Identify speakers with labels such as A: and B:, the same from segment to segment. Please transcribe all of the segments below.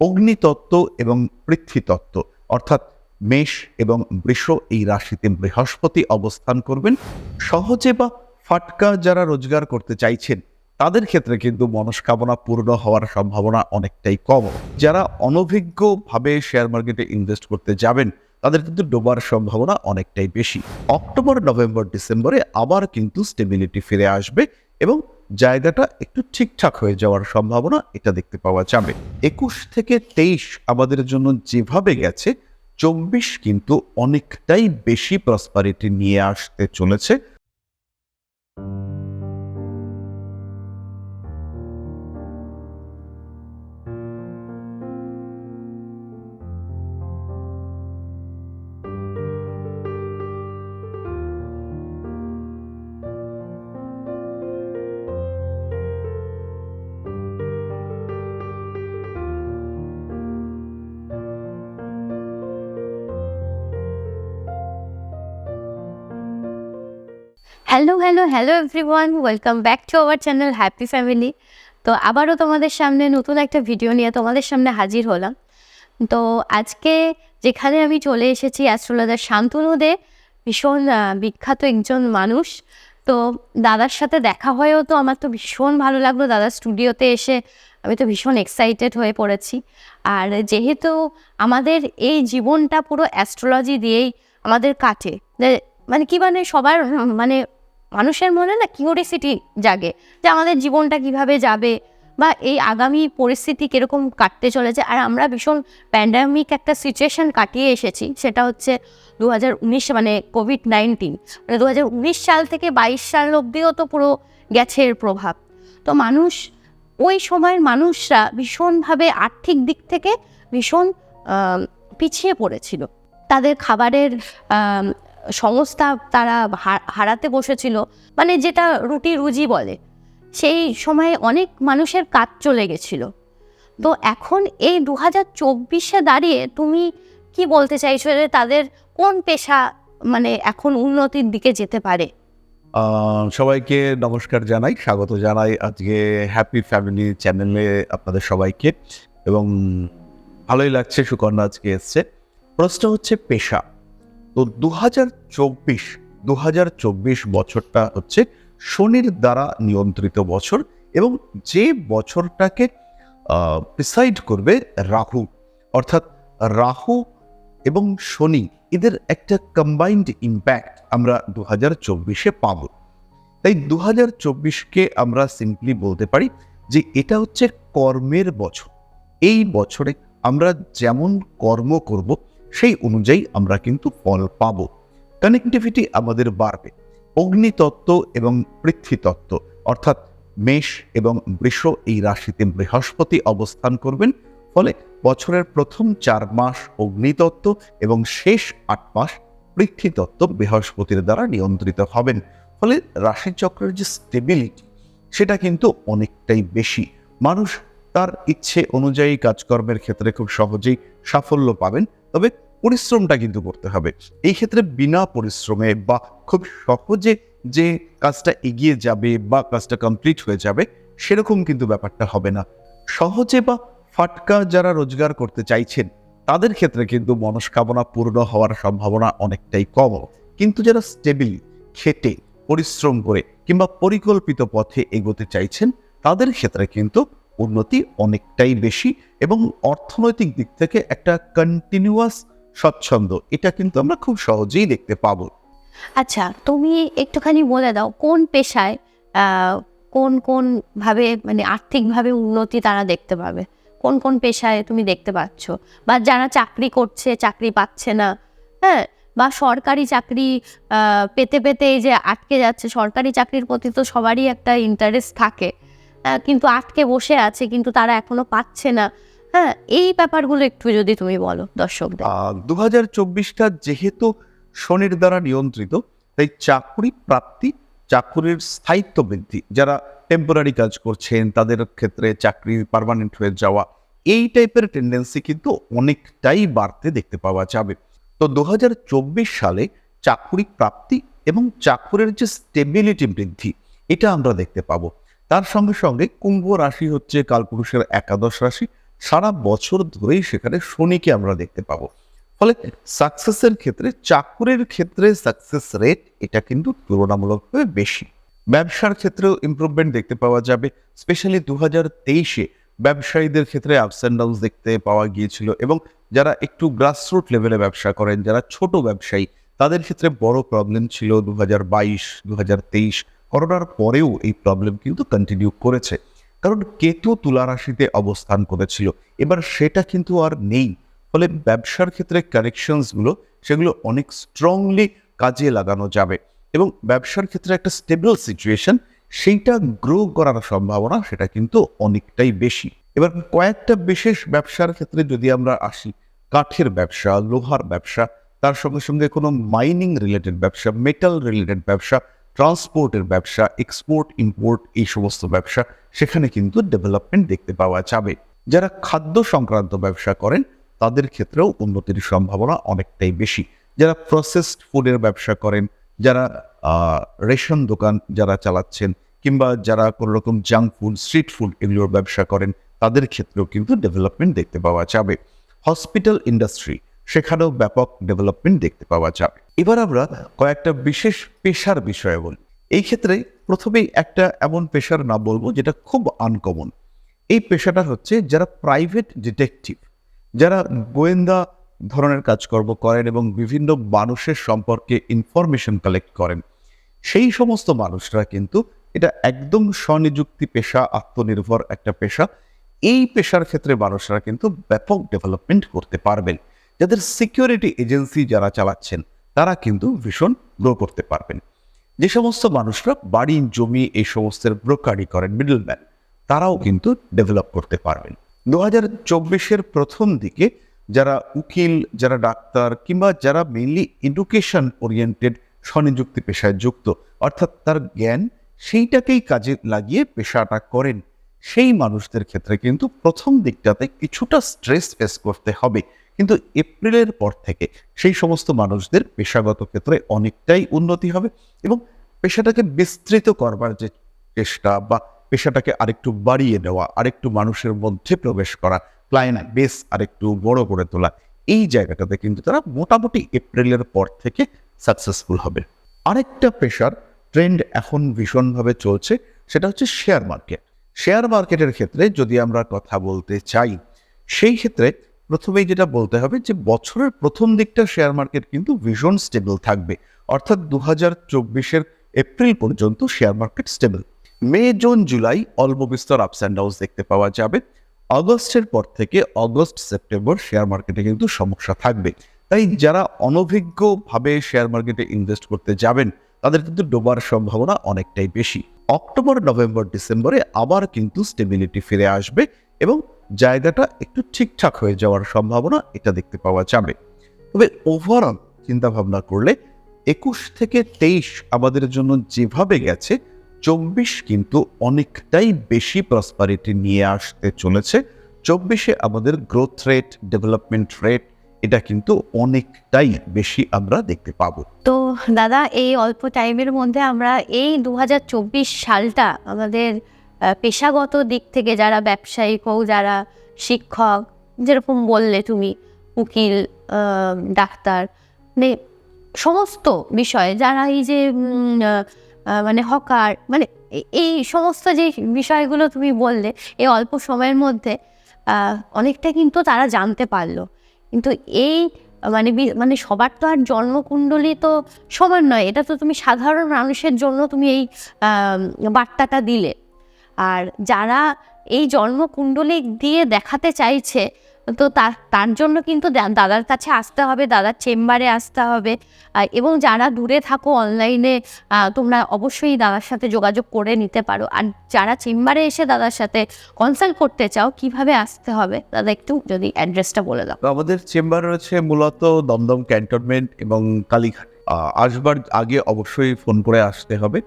A: অগ্নিতত্ত্ব এবং পৃথ্বীতত্ত্ব অর্থাৎ মেষ এবং বৃষ এই রাশিতে বৃহস্পতি অবস্থান করবেন। সহজে বা ফাটকা যারা রোজগার করতে চাইছেন, তাদের ক্ষেত্রে কিন্তু মনস্কামনা পূর্ণ হওয়ার সম্ভাবনা অনেকটাই কম। যারা অনভিজ্ঞভাবে শেয়ার মার্কেটে ইনভেস্ট করতে যাবেন, তাদের কিন্তু ডোবার সম্ভাবনা অনেকটাই বেশি। অক্টোবর, নভেম্বর, ডিসেম্বরে আবার কিন্তু স্টেবিলিটি ফিরে আসবে এবং জায়গাটা একটু ঠিকঠাক হয়ে যাওয়ার সম্ভাবনা এটা দেখতে পাওয়া যাবে। একুশ থেকে তেইশ আমাদের জন্য যেভাবে গেছে, চব্বিশ কিন্তু অনেকটাই বেশি প্রসপারিটি নিয়ে আসতে চলেছে।
B: Hello hello hello everyone welcome back to our channel happy family তো আবারও তোমাদের সামনে নতুন একটা ভিডিও নিয়ে তোমাদের সামনে হাজির হলাম। তো আজকে যেখানে আমি চলে এসেছি অ্যাস্ট্রোলজার শান্তনু দে, ভীষণ বিখ্যাত একজন মানুষ। তো দাদার সাথে দেখা হয়েও তো আমার তো ভীষণ ভালো লাগল। দাদার স্টুডিওতে এসে আমি তো ভীষণ এক্সাইটেড হয়ে পড়েছি। আর যেহেতু আমাদের এই জীবনটা পুরো অ্যাস্ট্রোলজি দিয়েই আমাদের কাটে মানে কি মানে সবার মানে মানুষের মনে না কিউরিসিটি জাগে যে আমাদের জীবনটা কীভাবে যাবে বা এই আগামী পরিস্থিতি কীরকম কাটতে চলেছে। আর আমরা ভীষণ প্যান্ডামিক একটা সিচুয়েশন কাটিয়ে এসেছি, সেটা হচ্ছে দু হাজার উনিশ মানে কোভিড নাইন্টিন মানে দু হাজার উনিশ সাল থেকে বাইশ সাল অবধিও তো পুরো গেছে এর প্রভাব। তো মানুষ, ওই সময়ের মানুষরা ভীষণভাবে আর্থিক দিক থেকে ভীষণ পিছিয়ে পড়েছিল। তাদের খাবারের সংস্থা তারা হারাতে বসেছিল। মানে যেটা রুটি রুজি বলে, সেই সময়ে অনেক মানুষের কাজ চলে গেছিল। তো এখন এই দু হাজার চব্বিশে দাঁড়িয়ে তুমি কি বলতে চাইছো যে তাদের কোন পেশা মানে এখন উন্নতির দিকে যেতে পারে?
A: সবাইকে নমস্কার জানাই, স্বাগত জানাই। আজকে হ্যাপি ফ্যামিলি চ্যানেলে আপনাদের সবাইকে এবং ভালোই লাগছে, সুকন্যা আজকে এসছে। প্রশ্ন হচ্ছে পেশা। তো দু হাজার চব্বিশ দু হাজার চব্বিশ বছরটা হচ্ছে শনির দ্বারা নিয়ন্ত্রিত বছর এবং যে বছরটাকে প্রিসাইড করবে রাহু। অর্থাৎ রাহু এবং শনি, এদের একটা কম্বাইন্ড ইম্প্যাক্ট আমরা দু হাজার চব্বিশে পাব। তাই দু হাজার চব্বিশকে আমরা সিম্পলি বলতে পারি যে এটা হচ্ছে কর্মের বছর। এই বছরে আমরা যেমন কর্ম করব সেই অনুযায়ী আমরা কিন্তু ফল পাব। কানেক্টিভিটি আমাদের বাড়বে। অগ্নিতত্ত্ব এবং পৃথ্বীতত্ত্ব অর্থাৎ মেষ এবং বৃষ এই রাশিতে বৃহস্পতি অবস্থান করবেন। ফলে বছরের প্রথম চার মাস অগ্নিতত্ত্ব এবং শেষ আট মাস পৃথ্বীতত্ত্ব বৃহস্পতির দ্বারা নিয়ন্ত্রিত হবেন। ফলে রাশিচক্রের যে স্টেবিলিটি সেটা কিন্তু অনেকটাই বেশি। মানুষ তার ইচ্ছে অনুযায়ী কাজকর্মের ক্ষেত্রে খুব সহজেই সাফল্য পাবেন। তবে পরিশ্রমটা কিন্তু করতে হবে। এই ক্ষেত্রে বিনা পরিশ্রমে বা খুব সহজে যে কাজটা এগিয়ে যাবে বা কাজটা কমপ্লিট হয়ে যাবে, সেরকম কিন্তু ব্যাপারটা হবে না। সহজে বা ফাটকা যারা রোজগার করতে চাইছেন, তাদের ক্ষেত্রে কিন্তু মনস্কামনা পূর্ণ হওয়ার সম্ভাবনা অনেকটাই কম। কিন্তু যারা স্টেবিল খেটে, পরিশ্রম করে কিংবা পরিকল্পিত পথে এগোতে চাইছেন, তাদের ক্ষেত্রে কিন্তু উন্নতি অনেকটাই বেশি এবং অর্থনৈতিক দিক থেকে একটা কন্টিনিউয়াস স্বচ্ছন্দ। এটা কিন্তু আমরা খুব সহজেই দেখতে পাবো।
B: আচ্ছা তুমি একটুখানি বলে দাও, কোন পেশায় কোন কোন ভাবে মানে আর্থিকভাবে উন্নতি তারা দেখতে পাবে? কোন কোন পেশায় তুমি দেখতে পাচ্ছ? বা যারা চাকরি করছে, চাকরি পাচ্ছে না হ্যাঁ? বা সরকারি চাকরি পেতে পেতে যে আটকে যাচ্ছে, সরকারি চাকরির প্রতি তো সবারই একটা ইন্টারেস্ট থাকে। কিন্তু আটকে বসে আছে, কিন্তু তারা এখনও পাচ্ছে না। হ্যাঁ এই ব্যাপারগুলো একটু যদি তুমি বলো দর্শকদের।
A: দু হাজার চব্বিশটা যেহেতু শনির দ্বারা নিয়ন্ত্রিত, তাই চাকরি প্রাপ্তি, চাকরির স্থায়িত্ব বৃদ্ধি, যারা টেম্পোরারি কাজ করছেন, তাদের ক্ষেত্রে চাকরি পারমানেন্ট হয়ে যাওয়া, এই টাইপের টেন্ডেন্সি কিন্তু অনেকটাই বাড়তে দেখতে পাওয়া যাবে। তো দু হাজার চব্বিশ সালে চাকরি প্রাপ্তি এবং চাকরির যে স্টেবিলিটি বৃদ্ধি, এটা আমরা দেখতে পাবো। তার সঙ্গে সঙ্গে কুম্ভ রাশি হচ্ছে কালপুরুষের একাদশ রাশি সারা বছর ধরেই সেখানে শনিকে আমরা দেখতে পাবো। ফলে সাকসেসের ক্ষেত্রে, চাকুরির ক্ষেত্রে সাকসেস রেট এটা কিন্তু তুলনামূলকভাবে বেশি। ব্যবসার ক্ষেত্রেও ইমপ্রুভমেন্ট দেখতে পাওয়া যাবে স্পেশালি দু হাজার তেইশে ব্যবসায়ীদের ক্ষেত্রে আপস অ্যান্ড ডাউনস দেখতে পাওয়া গিয়েছিল এবং যারা একটু গ্রাসরুট লেভেলে ব্যবসা করেন, যারা ছোট ব্যবসায়ী, তাদের ক্ষেত্রে বড় প্রবলেম ছিল দু হাজার বাইশ দু হাজার তেইশ। করোনার পরেও এই প্রবলেম কিন্তু কন্টিনিউ করেছে। কারণ কেতু তুলা রাশিতে অবস্থান করেছিল। এবার সেটা কিন্তু আর নেই। ফলে ব্যবসার ক্ষেত্রে কানেকশনসগুলো সেগুলো অনেক স্ট্রংলি কাজে লাগানো যাবে এবং ব্যবসার ক্ষেত্রে একটা স্টেবল সিচুয়েশন সেইটা গ্রো করার সম্ভাবনা সেটা কিন্তু অনেকটাই বেশি। এবার কয়েকটা বিশেষ ব্যবসার ক্ষেত্রে যদি আমরা আসি, কাঠের ব্যবসা, লোহার ব্যবসা, তার সঙ্গে সঙ্গে কোনো মাইনিং রিলেটেড ব্যবসা মেটাল রিলেটেড ব্যবসা ট্রান্সপোর্টের ব্যবসা এক্সপোর্ট ইম্পোর্ট এই সমস্ত ব্যবসা, সেখানে কিন্তু ডেভেলপমেন্ট দেখতে পাওয়া যাবে। যারা খাদ্য সংক্রান্ত ব্যবসা করেন, তাদের ক্ষেত্রেও উন্নতির সম্ভাবনা অনেকটাই বেশি। যারা প্রসেসড ফুডের ব্যবসা করেন, যারা রেশন দোকান যারা চালাচ্ছেন, কিংবা যারা কোনো রকম জাঙ্ক ফুড স্ট্রিট ফুড এগুলোর ব্যবসা করেন, তাদের ক্ষেত্রেও কিন্তু ডেভেলপমেন্ট দেখতে পাওয়া যাবে। হসপিটাল ইন্ডাস্ট্রি সেখানেও ব্যাপক ডেভেলপমেন্ট দেখতে পাওয়া যাবে। এবার আমরা কয়েকটা বিশেষ পেশার বিষয়ে বলি। এই ক্ষেত্রে প্রথমেই একটা এমন পেশার নাম বলব যেটা খুব আনকমন এই পেশাটা হচ্ছে যারা প্রাইভেট ডিটেকটিভ যারা গোয়েন্দা ধরনের কাজকর্ম করেন এবং বিভিন্ন মানুষের সম্পর্কে ইনফরমেশন কালেক্ট করেন। সেই সমস্ত মানুষরা কিন্তু এটা একদম স্বনিযুক্তি পেশা, আত্মনির্ভর একটা পেশা। এই পেশার ক্ষেত্রে মানুষরা কিন্তু ব্যাপক ডেভেলপমেন্ট করতে পারবেন। যাদের সিকিউরিটি এজেন্সি যারা চালাচ্ছেন, তারা কিন্তু ভীষণ গ্রো করতে পারবেন। যে সমস্ত মানুষরা বাড়ি, জমি এই সমস্তের ব্রোকারি করেন মিডলম্যান তারাও কিন্তু ডেভেলপ করতে পারবেন। দু হাজার চব্বিশের প্রথম দিকে যারা উকিল, যারা ডাক্তার কিংবা যারা মেইনলি এডুকেশন ওরিয়েন্টেড স্বনিযুক্তি পেশায় যুক্ত, অর্থাৎ তার জ্ঞান সেইটাকেই কাজে লাগিয়ে পেশাটা করেন, সেই মানুষদের ক্ষেত্রে কিন্তু প্রথম দিকটাতে কিছুটা স্ট্রেস ফেস করতে হবে। কিন্তু এপ্রিলের পর থেকে সেই সমস্ত মানুষদের পেশাগত ক্ষেত্রে অনেকটাই উন্নতি হবে এবং পেশাটাকে বিস্তৃত করবার যে চেষ্টা বা পেশাটাকে আরেকটু বাড়িয়ে নেওয়া, আরেকটু মানুষের মধ্যে প্রবেশ করা ক্লায়েন্ট বেস আরেকটু বড় করে তোলা, এই জায়গাটাতে কিন্তু তারা মোটামুটি এপ্রিলের পর থেকে সাকসেসফুল হবে। আরেকটা পেশার ট্রেন্ড এখন ভীষণভাবে চলছে, সেটা হচ্ছে শেয়ার মার্কেট শেয়ার মার্কেটের ক্ষেত্রে যদি আমরা কথা বলতে চাই, সেই ক্ষেত্রে প্রথমেই যেটা বলতে হবে যে বছরের প্রথম দিকটা শেয়ার মার্কেট কিন্তু ভীষণ স্টেবল থাকবে। অর্থাৎ দু হাজার চব্বিশের এপ্রিল পর্যন্ত share market stable May, June, July, অল্প বিস্তর আপস অ্যান্ড ডাউনস দেখতে পাওয়া যাবে। আগস্টের পর থেকে অগস্ট সেপ্টেম্বর শেয়ার মার্কেটে কিন্তু সমস্যা থাকবে। তাই যারা অনভিজ্ঞভাবে শেয়ার মার্কেটে ইনভেস্ট করতে যাবেন, তাদের কিন্তু ডোবার সম্ভাবনা অনেকটাই বেশি। অক্টোবর, নভেম্বর, ডিসেম্বরে আবার কিন্তু স্টেবিলিটি ফিরে আসবে এবং জায়গাটা একটু ঠিকঠাক হয়ে যাওয়ার সম্ভাবনা এটা দেখতে পাওয়া যাবে। তবে ওভারঅল চিন্তা ভাবনা করলে একুশ থেকে তেইশ আমাদের জন্য যেভাবে গেছে, চব্বিশ কিন্তু অনেকটাই বেশি প্রসপারিটি নিয়ে আসতে চলেছে। চব্বিশে আমাদের গ্রোথ রেট ডেভেলপমেন্ট রেট এটা কিন্তু অনেকটাই বেশি আমরা দেখতে পাবো।
B: তো দাদা, এই অল্প টাইমের মধ্যে আমরা এই দু হাজার চব্বিশ সালটা আমাদের পেশাগত দিক থেকে যারা ব্যবসায়িক হোক, যারা শিক্ষক, যেরকম বললে তুমি, উকিল ডাক্তার মানে সমস্ত বিষয়ে যারা এই যে মানে হকার মানে এই সমস্ত যে বিষয়গুলো তুমি বললে এই অল্প সময়ের মধ্যে অনেকটা কিন্তু তারা জানতে পারল। কিন্তু এই মানে মানে সবার তো আর জন্মকুণ্ডলী তো সমান নয়। এটা তো তুমি সাধারণ মানুষের জন্য তুমি এই বার্তাটা দিলে। আর যারা এই জন্মকুণ্ডলী দিয়ে দেখাতে চাইছে, তো তার তার জন্য কিন্তু দাদার কাছে আসতে হবে, দাদার চেম্বারে আসতে হবে। এবং যারা দূরে থাকো অনলাইনে তোমরা অবশ্যই দাদার সাথে যোগাযোগ করে নিতে পারো। আর যারা চেম্বারে এসে দাদার সাথে কনসাল্ট করতে চাও, কীভাবে আসতে হবে, দাদা একটু যদি অ্যাড্রেসটা বলে দাও।
A: আমাদের চেম্বার রয়েছে মূলত দমদম ক্যান্টনমেন্ট এবং কালীঘাট। আসবার আগে অবশ্যই ফোন করে আসতে হবে।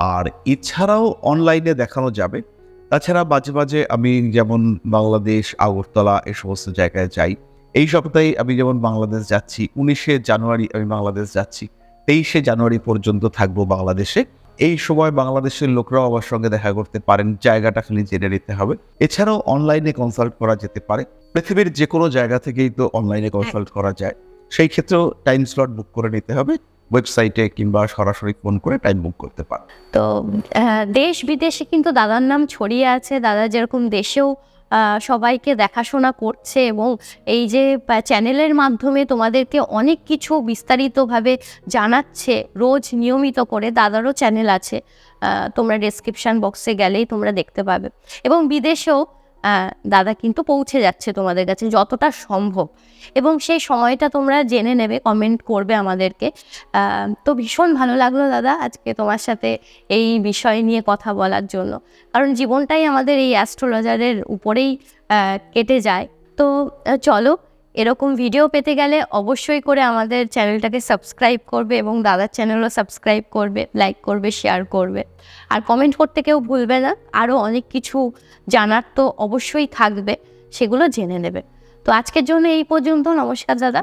A: আর এছাড়াও অনলাইনে দেখানো যাবে। তাছাড়া মাঝে মাঝে আমি যেমন বাংলাদেশ আগরতলা এ সমস্ত জায়গায় যাই। এই সপ্তাহে আমি যেমন বাংলাদেশ যাচ্ছি উনিশে জানুয়ারি আমি বাংলাদেশ যাচ্ছি তেইশে জানুয়ারি পর্যন্ত থাকব বাংলাদেশে। এই সময় বাংলাদেশের লোকরাও আমার সঙ্গে দেখা করতে পারেন জায়গাটা খালি জেনে নিতে হবে। এছাড়াও অনলাইনে কনসাল্ট করা যেতে পারে। পৃথিবীর যে কোনো জায়গা থেকেই তো অনলাইনে কনসাল্ট করা যায়। সেই ক্ষেত্রেও টাইম স্লট বুক করে নিতে হবে। ওয়েবসাইটে কিংবা সরাসরি ফোন করে টাইম বুক করতে পারেন
B: তো দেশ বিদেশে কিন্তু দাদার নাম ছড়িয়ে আছে। দাদা যেরকম দেশেও সবাইকে দেখাশোনা করছে এবং এই যে চ্যানেলের মাধ্যমে তোমাদেরকে অনেক কিছু বিস্তারিতভাবে জানাচ্ছে, রোজ নিয়মিত করে দাদারও চ্যানেল আছে। তোমরা ডেসক্রিপশন বক্সে গেলেই তোমরা দেখতে পাবে। এবং বিদেশেও দাদা কিন্তু পৌঁছে যাচ্ছে তোমাদের কাছে যতটা সম্ভব। এবং সেই সময়টা তোমরা জেনে নেবে কমেন্ট করবে আমাদেরকে। তো ভীষণ ভালো লাগল দাদা আজকে তোমার সাথে এই বিষয় নিয়ে কথা বলার জন্য। কারণ জীবনটাই আমাদের এই অ্যাস্ট্রোলজারের উপরেই কেটে যায়। তো চলো এরকম ভিডিও পেতে গেলে অবশ্যই করে আমাদের চ্যানেলটাকে সাবস্ক্রাইব করবে এবং দাদার চ্যানেলও সাবস্ক্রাইব করবে লাইক করবে শেয়ার করবে। আর কমেন্ট করতে কেউ ভুলবে না আরও অনেক কিছু জানার তো অবশ্যই থাকবে সেগুলো জেনে নেবে। তো আজকের জন্য এই পর্যন্ত নমস্কার দাদা।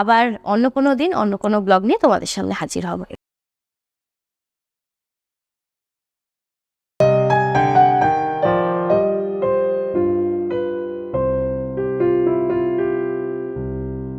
B: আবার অন্য কোনো দিন অন্য কোনো ব্লগ নিয়ে তোমাদের সামনে হাজির হব।